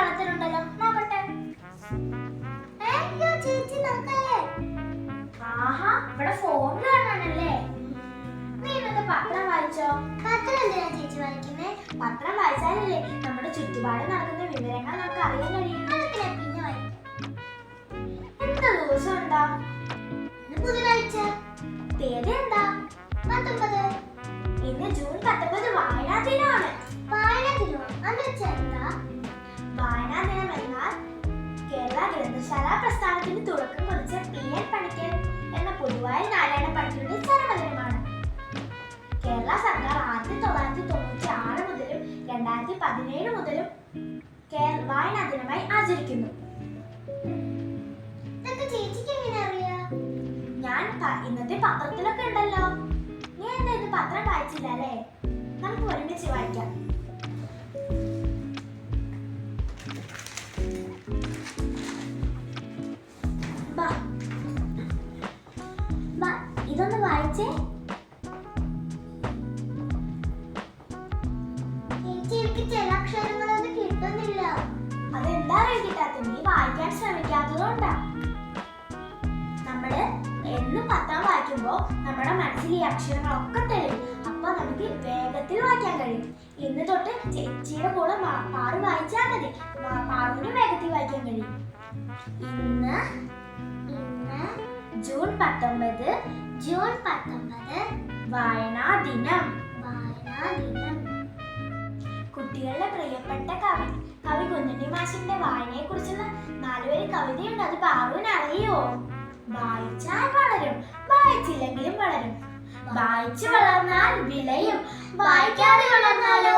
കാണത്തിലുണ്ടല്ലോ നോക്കട്ടെ ചേച്ചി നോക്കല്ലേ? ആഹാ ഇവിടെ ഫോണിൽ കാണാനല്ലേ? നീ പത്രം വായിച്ചോ? പത്രം എന്തിനാ ചേച്ചി വായിക്കുന്നേ? പത്രം വായിച്ചാലല്ലേ നമ്മുടെ ചുറ്റുപാട് നടക്കുന്ന വിവരങ്ങൾ നമുക്ക് അറിയാൻ കഴിയും. പിന്നെ വായിക്കാം. എന്ത് ദിവസം ഇന്ന് ബുധനാഴ്ച. തീയതി എന്താ? പത്തൊമ്പത്. ഇന്ന് ജൂൺ പത്തൊമ്പത് വായനാ ഗ്രന്ഥശാല പ്രസ്ഥാനത്തിന് തുടക്കം കുറിച്ച പി എൻ എന്ന പൊതുവായ നാരായണ പണിക്കരുടെ ചരമദിനമാണ്. കേരള സർക്കാർ ആയിരത്തി തൊള്ളായിരത്തി തൊണ്ണൂറ്റി ആറ് മുതലും രണ്ടായിരത്തി പതിനേഴ് മുതലും വായനാ ദിനമായി ആചരിക്കുന്നു. ഞാൻ ഇന്നത്തെ പത്രത്തിലൊക്കെ ഉണ്ടല്ലോ. നീ എന്താ ഇത് പത്രം വായിച്ചില്ല അല്ലേ? നമുക്ക് ഒരുമിച്ച് വായിക്കാം. ചേച്ചി എനിക്ക് ചില അക്ഷരങ്ങളൊന്നും അതെന്താ നമ്മൾ എന്നും പത്താം വായിക്കുമ്പോ നമ്മുടെ മനസ്സിൽ ഈ അക്ഷരങ്ങളൊക്കെ തെളിയും. അപ്പൊ നമുക്ക് വേഗത്തിൽ വായിക്കാൻ കഴിയും. ഇന്ന് തൊട്ട് ചേച്ചിയുടെ കൂടെ പാറു വായിച്ചാൽ മതി. പാറുവിനും വേഗത്തിൽ വായിക്കാൻ കഴിയും. ഇന്ന് ഇന്ന് ജൂൺ പത്തൊമ്പത് ജൂൺ പത്തൊമ്പത് വായനാ ദിനം. വായനാ ദിനം. കുട്ടികളുടെ പ്രിയപ്പെട്ട കവി കവി കുഞ്ഞുണ്ണി മാഷിന്റെ വായനയെ കുറിച്ചുള്ള നാലുപേര് കവിതയുണ്ട്. അത് ബാബുവിന് അറിയോ? വായിച്ചാൽ വളരും വായിച്ചില്ലെങ്കിലും വളരും. വായിച്ചു വളർന്നാൽ വിലയും വായിക്കാതെ വളർന്നാലോ?